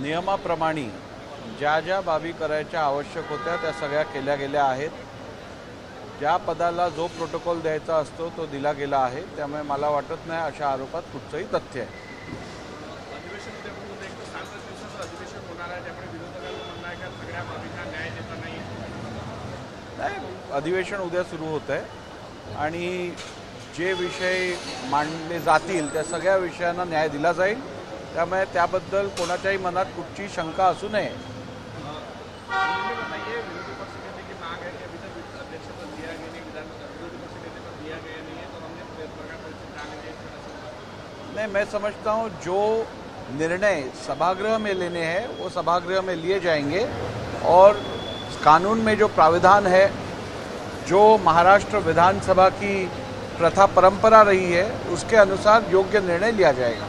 नियमाप्रमाणे ज्या ज्या बाबी करायच्या आवश्यक होत्या त्या सगळ्या केल्या गेल्या आहेत. ज्या पदाला जो प्रोटोकॉल द्यायचा असतो तो दिला गेला आहे. त्यामुळे मला वाटत नाही अशा आरोपात कुठचंही तथ्य आहे. नाही. अधिवेशन उद्या सुरू होत आहे आणि जे विषय मांडले जातील त्या सगळ्या विषयांना न्याय दिला जाईल. त्यामुळे त्याबद्दल कोणाच्याही मनात कुठची शंका असू नये. नहीं, मैं समझता हूँ जो निर्णय सभागृह में लेने हैं, वो सभागृह में लिए जाएँगे और कानून में जो प्राविधान है, जो महाराष्ट्र विधानसभा की प्रथा परंपरा रही है उसके अनुसार योग्य निर्णय लिया जाएगा।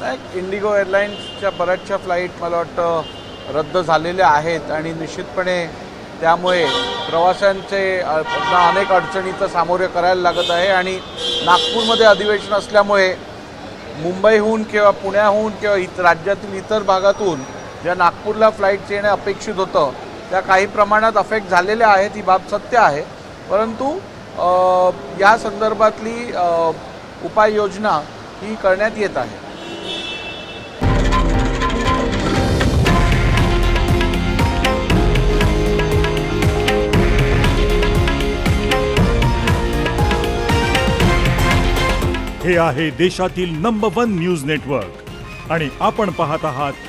नाही इंडिगो एअरलाईन्सच्या बऱ्याचशा फ्लाईट मला वाटतं रद्द झालेल्या आहेत आणि निश्चितपणे त्यामुळे प्रवाशांचे अनेक अडचणीचं सामोरे करायला लागत आहे आणि नागपूरमध्ये अधिवेशन असल्यामुळे मुंबईहून किंवा पुण्याहून किंवा इत राज्यातील इतर भागातून ज्या नागपूरला फ्लाईट्स येणं अपेक्षित होतं त्या काही प्रमाणात अफेक्ट झालेल्या आहेत ही बाब सत्य आहे. परंतु या संदर्भातली उपाययोजना ही करण्यात येत आहे. हे आहे देशातील नंबर वन न्यूज नेटवर्क आणि आपण पाहत आहात